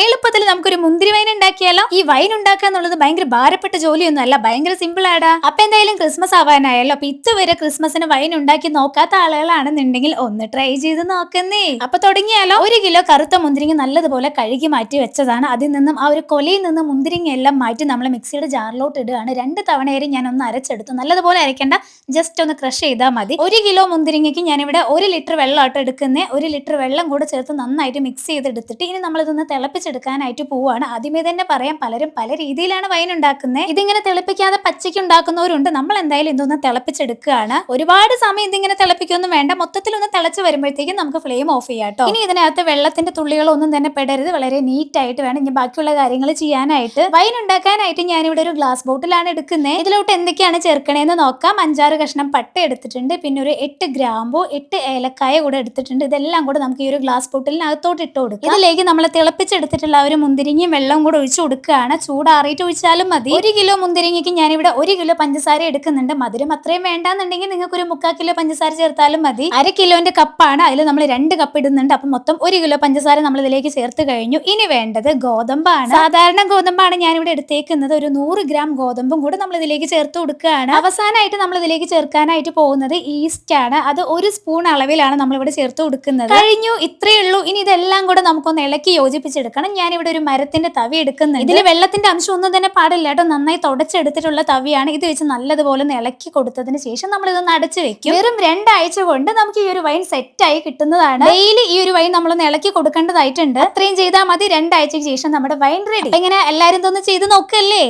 എളുപ്പത്തിൽ നമുക്കൊരു മുന്തിരി വൈൻ ഉണ്ടാക്കിയാലോ? ഈ വൈൻ ഉണ്ടാക്കുക എന്നുള്ളത് ഭയങ്കര ഭാരപ്പെട്ട ജോലിയൊന്നും അല്ല. ഭയങ്കര സിമ്പിൾ ആടാ. അപ്പൊ എന്തായാലും ക്രിസ്മസ് ആവാനായാലോ അപ്പൊ ഇതുവരെ ക്രിസ്മസിന് വൈൻ ഉണ്ടാക്കി നോക്കാത്ത ആളുകളാണെന്നുണ്ടെങ്കിൽ ഒന്ന് ട്രൈ ചെയ്ത് നോക്കുന്നേ. അപ്പൊ തുടങ്ങിയാലോ? ഒരു കിലോ കറുത്ത മുന്തിരിങ്ങ നല്ലതുപോലെ കഴുകി മാറ്റി വെച്ചതാണ്. അതിൽ നിന്നും ആ ഒരു കൊലയിൽ നിന്ന് മുന്തിരിങ്ങ എല്ലാം മാറ്റി നമ്മൾ മിക്സിയുടെ ജാറിലോട്ട് ഇടുകയാണ്. രണ്ട് തവണയേറെ ഞാൻ ഒന്ന് അരച്ചെടുത്തു. നല്ലതുപോലെ അരയ്ക്കേണ്ട. ജസ്റ്റ് ഒന്ന് ക്രഷ് ചെയ്താൽ മതി. ഒരു കിലോ മുന്തിരിങ്ങയ്ക്ക് ഇവിടെ ഒരു ലിറ്റർ വെള്ളമായിട്ട് എടുക്കുന്നേ. ഒരു ലിറ്റർ വെള്ളം കൂടെ ചേർത്ത് നന്നായിട്ട് മിക്സ് ചെയ്തെടുത്തിട്ട് ഇനി നമ്മളിതൊന്ന് തിളപ്പിച്ചെടുക്കാനായിട്ട് പോവാണ്. ആദ്യമേ തന്നെ പറയാം പലരും പല രീതിയിലാണ് വൈൻ ഉണ്ടാക്കുന്നത് ഇതിങ്ങനെ തിളപ്പിക്കാതെ പച്ചയ്ക്ക് ഉണ്ടാക്കുന്നവരുണ്ട്. നമ്മൾ എന്തായാലും ഇതൊന്ന് തിളപ്പിച്ചെടുക്കുകയാണ്. ഒരുപാട് സമയം ഇതിങ്ങനെ തിളപ്പിക്കൊന്നും വേണ്ട. മൊത്തത്തിൽ ഒന്ന് തിളച്ച് വരുമ്പോഴത്തേക്കും നമുക്ക് ഫ്ലെയിം ഓഫ് ചെയ്യാം കേട്ടോ ഇനി ഇതിനകത്ത് വെള്ളത്തിന്റെ തുള്ളികളൊന്നും തന്നെ പെടരുത്. വളരെ നീറ്റ് ആയിട്ട് വേണം ഇനി ബാക്കിയുള്ള കാര്യങ്ങൾ ചെയ്യാനായിട്ട്. വൈൻ ഉണ്ടാക്കാനായിട്ട് ഞാനിവിടെ ഒരു ഗ്ലാസ് ബോട്ടിലാണ് എടുക്കുന്നത് ഇതിലോട്ട് എന്തൊക്കെയാണ് ചേർക്കണേന്ന് നോക്കാം. അഞ്ചാറ് കഷ്ണം പട്ട എടുത്തിട്ടുണ്ട്. പിന്നെ ഒരു എട്ട് ഗ്രാമ്പു എട്ട് ഏലക്കായ കൂടെ എടുത്തിട്ടുണ്ട്. ഇതെല്ലാം കൂടെ നമുക്ക് ഈ ഒരു ഗ്ലാസ് ബോട്ടിലിനകത്തോട്ട് ഇട്ട് കൊടുക്കാം. ഇതിലേക്ക് നമ്മൾ തിളപ്പിച്ചെടുത്തിട്ടുള്ള ആ ഒരു മുന്തിരിങ്ങയും വെള്ളവും കൂടെ ഒഴിച്ചു കൊടുക്കുകയാണ്. ചൂടാറിയിട്ട് ഒഴിച്ചാലും മതി. ഒരു കിലോ മുന്തിരിങ്ങയ്ക്ക് ഞാനിവിടെ ഒരു കിലോ പഞ്ചസാര എടുക്കുന്നുണ്ട്. മധുരം അത്രയും വേണ്ടാന്നുണ്ടെങ്കിൽ നിങ്ങൾക്ക് ഒരു മുക്കാൽ കിലോ പഞ്ചസാര ചേർത്താലും മതി. അര കിലോന്റെ കപ്പാണ്. അതിൽ നമ്മൾ രണ്ട് കപ്പ് ഇടുന്നുണ്ട്. അപ്പൊ മൊത്തം ഒരു കിലോ പഞ്ചസാര നമ്മൾ ഇതിലേക്ക് ചേർത്ത് കഴിഞ്ഞു. ഇനി വേണ്ടത് ഗോതമ്പാണ്. സാധാരണ ഗോതമ്പാണ് ഞാനിവിടെ എടുത്തേക്കുന്നത്. ഒരു നൂറ് ഗ്രാം ഗോതമ്പും കൂടെ നമ്മൾ ഇതിലേക്ക് ചേർത്ത് കൊടുക്കുകയാണ്. അവസാനമായിട്ട് നമ്മൾ ഇതിലേക്ക് ചേർക്കാനായിട്ട് പോകുന്നത് ഈസ്റ്റ് ആണ്. അത് ഒരു സ്പൂൺ അളവിലാണ് നമ്മൾ ഇവിടെ ചേർത്ത് കൊടുക്കുന്നത്. കഴിഞ്ഞു. ഇത്രയേ ഉള്ളൂ. ഇനി ഇതെല്ലാം കൂടെ നമുക്കൊന്ന് ഇളക്കി യോജിപ്പിച്ചെടുക്കണം. ഞാനിവിടെ ഒരു മരത്തിന്റെ തവി എടുക്കുന്നുണ്ട്. ഇതിൽ വെള്ളത്തിന്റെ അംശം ഒന്നും തന്നെ പാടില്ല കേട്ടോ. നന്നായി തുടച്ചെടുത്തിട്ടുള്ള തവിയാണ് ഇത് വെച്ച് നല്ലതുപോലെ ഒന്ന് ഇളക്കി കൊടുത്തതിന് ശേഷം നമ്മൾ ഇതൊന്ന് അടച്ചു വെക്കും. വെറും രണ്ടാഴ്ച കൊണ്ട് നമുക്ക് ഈ ഒരു വൈൻ സെറ്റ് ആയി കിട്ടുന്നതാണ്. ഡെയിലി ഈ ഒരു വൈൻ നമ്മളൊന്ന് ഇളക്കി കൊടുക്കേണ്ടതായിട്ടുണ്ട്. അത്രയും ചെയ്താൽ മതി. രണ്ടാഴ്ചയ്ക്ക് ശേഷം നമ്മുടെ വൈൻ റെഡി എങ്ങനെ എല്ലാവരും ഇതൊന്ന് ചെയ്ത് നോക്കല്ലേ?